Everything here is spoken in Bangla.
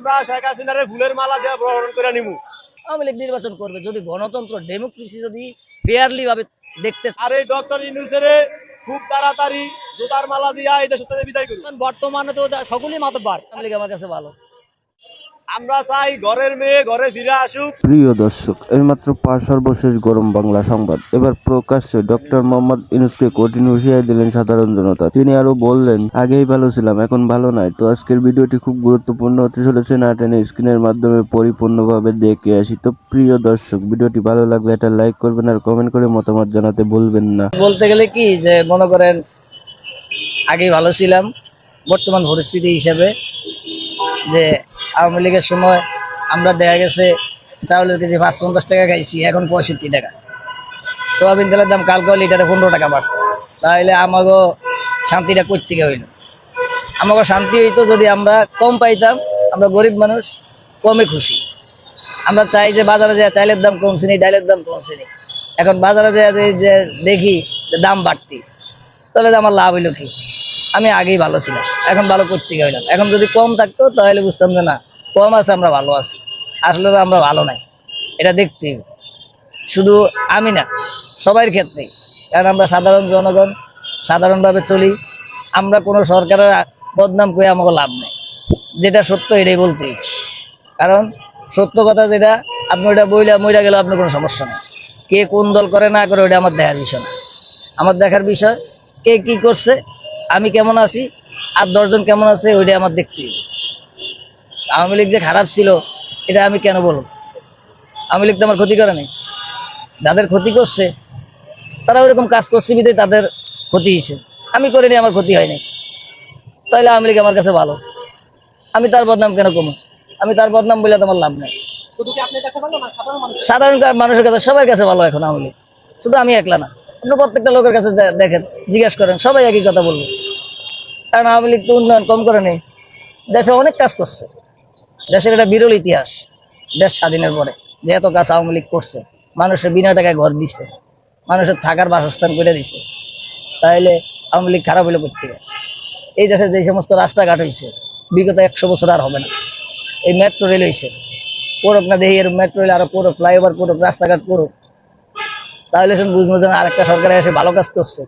আমরা শেখ হাসিনারে ফুলের মালা দিয়ে গ্রহণ করে নিমু। আওয়ামী লীগ নির্বাচন করবে যদি গণতন্ত্র ডেমোক্রেসি যদি ফেয়ারলি ভাবে দেখতে আরে ডক্টর ইনুসেরে খুব তাড়াতাড়ি জোতার মালা দিয়া এই দেশ বিদায় করুন। বর্তমানে তো সকলেই মাতব্বার। আওয়ামী লীগ আমার কাছে ভালো। আমরা চাই ঘরের মেয়ে ঘরে ফিরে আসুক। প্রিয় দর্শক এইমাত্র পাঁচ সর্বশেষ গরম বাংলা সংবাদ। এবার প্রকাশ্যে ডক্টর মোহাম্মদ ইনুসকে কঠিন হুঁশিয়ারি দিলেন সাধারণ জনতা। তিনি আরও বললেন আগেই ভালো ছিলাম এখন ভালো নাই। তো আজকের ভিডিওটি খুব গুরুত্বপূর্ণ হতে চলেছে না টেনে স্ক্রিনের মাধ্যমে পরিপূর্ণভাবে দেখে আসি। তো প্রিয় দর্শক ভিডিওটি ভালো লাগলে এটা লাইক করবেন আর কমেন্ট করে মতামত জানাতে ভুলবেন না। বলতে গেলে কি যে মনে করেন আগে ভালো ছিলাম বর্তমান পরিস্থিতি হিসাবে যে আওয়ামী লীগের সময় আমরা দেখা গেছে চাউলের কেজি পাঁচ পঞ্চাশ টাকা খাইছি, এখন পঁয়ষট্টি টাকা। সোয়াবিন তেলের দাম কালকে লিটারে পনেরো টাকা বাড়ছে। তাহলে আমাকে শান্তিটা কই থেকে হইল? আমাকে শান্তি হইতো যদি আমরা কম পাইতাম, আমরা গরিব মানুষ কমে খুশি। আমরা চাই যে বাজারে যায় চাইলের দাম কমছে নি ডাইলের দাম কমছে নি। এখন বাজারে যায় যে যে দেখি যে দাম বাড়তি, তাহলে আমার লাভ হইল কি? আমি আগেই ভালো ছিলাম, এখন ভালো করতে গেলাম এখন যদি কম থাকতো, তাহলে বুঝতাম যে না কম আছে, আমরা ভালো আছি। আসলে তো আমরা ভালো নাই। এটা দেখতে শুধু আমি না সবার ক্ষেত্রেই। কারণ আমরা সাধারণ জনগণ, সাধারণভাবে চলি। আমরা কোনো সরকারের বদনাম করে আমাকে লাভ নেই। যেটা সত্য, এটাই বলতে কারণ সত্য কথা যেটা, আপনি ওটা বইলে মইরা গেলে আপনার কোনো সমস্যা নেই। কে কোন দল করে না করে ওটা আমার দেখার বিষয় না। আমার দেখার বিষয়, কে কি করছে, আমি কেমন আছি, আর দশজন কেমন আছে, ওইটা আমার দেখতে। আওয়ামী লীগ যে খারাপ ছিল, এটা আমি কেন বলব? আওয়ামী লীগ তো আমার ক্ষতি করে নাই। যাদের ক্ষতি করছে, তারা ওইরকম কাজ করছে বিধে তাদের ক্ষতি হয়েছে। আমি করিনি, আমার ক্ষতি হয়নি। তাহলে আওয়ামী লীগ আমার কাছে ভালো। আমি তার বদনাম কেন কমো আমি তার বদনাম বলে তোমার লাভ নেই। সাধারণ মানুষের কাছে, সবার কাছে ভালো এখন আওয়ামী লীগ। শুধু আমি একলা না। আপনি প্রত্যেকটা লোকের কাছে দেখেন, জিজ্ঞেস করেন, সবাই একই কথা বলবে। কারণ আওয়ামী লীগ তো উন্নয়ন কম করে নেই। দেশে অনেক কাজ করছে। দেশের একটা বিরল ইতিহাস, দেশ স্বাধীনের পরে, যে এত কাজ আওয়ামী লীগ করছে, মানুষের বিনা টাকায় ঘর দিচ্ছে মানুষের থাকার বাসস্থান করে দিছে তাহলে আওয়ামী লীগ খারাপ হলে করতে এই দেশে যে সমস্ত রাস্তাঘাট হয়েছে বিগত একশো বছর আর হবে না। এই মেট্রো রেল হয়েছে করুক না দেখি এর মেট্রো রেল আরও করুক ফ্লাইওভার করুক রাস্তাঘাট করুক তাহলে শুন বুঝব যে না আরেকটা সরকার এসে ভালো কাজ করছে।